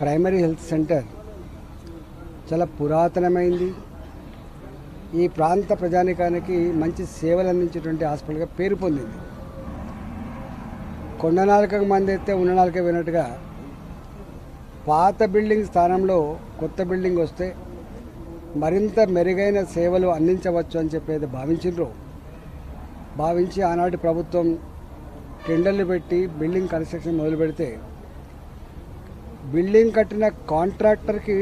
Primary health centre చాలా పురాతనమైంది. ఈ ప్రాంత ప్రజానికానికి మంచి సేవలు అందించేటువంటి హాస్పిటల్గా పేరు పొందింది. కొండ నాలుకకు మంది అయితే ఉన్న నాలుక వినట్టుగా పాత బిల్డింగ్ స్థానంలో కొత్త బిల్డింగ్ వస్తే మరింత మెరుగైన సేవలు అందించవచ్చు అని చెప్పేది భావించిండ్రు. భావించి ఆనాటి ప్రభుత్వం టెండర్లు పెట్టి బిల్డింగ్ కన్స్ట్రక్షన్ మొదలు పెడితే బిల్డింగ్ కట్టిన కాంట్రాక్టర్కి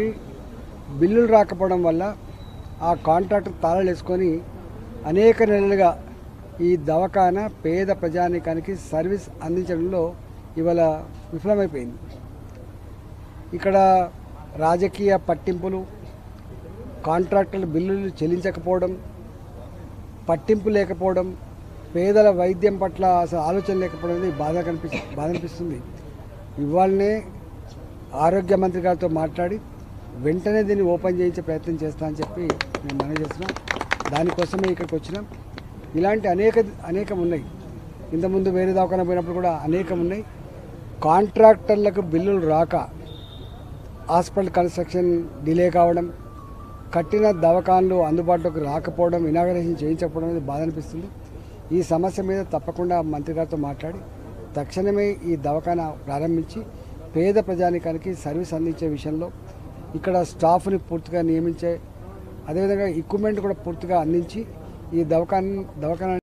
బిల్లులు రాకపోవడం వల్ల ఆ కాంట్రాక్టర్ తాళాలు వేసుకొని అనేక నెలలుగా ఈ దవాఖాన పేద ప్రజానికానికి సర్వీస్ అందించడంలో ఇవాళ విఫలమైపోయింది. ఇక్కడ రాజకీయ పట్టింపులు కాంట్రాక్టర్ల బిల్లులు చెల్లించకపోవడం పట్టింపు లేకపోవడం పేదల వైద్యం పట్ల అసలు ఆలోచన లేకపోవడం అనేది బాధ కనిపి బాధ అనిపిస్తుంది. ఇవాళనే ఆరోగ్య మంత్రి గారితో మాట్లాడి వెంటనే దీన్ని ఓపెన్ చేయించే ప్రయత్నం చేస్తా అని చెప్పి మేము మనవి చేస్తున్నాం. దానికోసమే ఇక్కడికి వచ్చినాం. ఇలాంటి అనేక అనేకం ఉన్నాయి. ఇంతకుముందు వేరే దవాఖాన పోయినప్పుడు కూడా అనేకం ఉన్నాయి. కాంట్రాక్టర్లకు బిల్లులు రాక హాస్పిటల్ కన్స్ట్రక్షన్ డిలే కావడం కట్టిన దవాఖాన్లు అందుబాటులోకి రాకపోవడం ఇనాగరేషన్ చేయించకపోవడం అనేది బాధ అనిపిస్తుంది. ఈ సమస్య మీద తప్పకుండా మంత్రి గారితో మాట్లాడి తక్షణమే ఈ దవాఖాన ప్రారంభించి పేద ప్రజానికానికి సర్వీస్ అందించే విషయంలో ఇక్కడ స్టాఫ్ని పూర్తిగా నియమించే అదేవిధంగా ఎక్విప్మెంట్ కూడా పూర్తిగా అందించి ఈ దవాఖాన దవాఖాన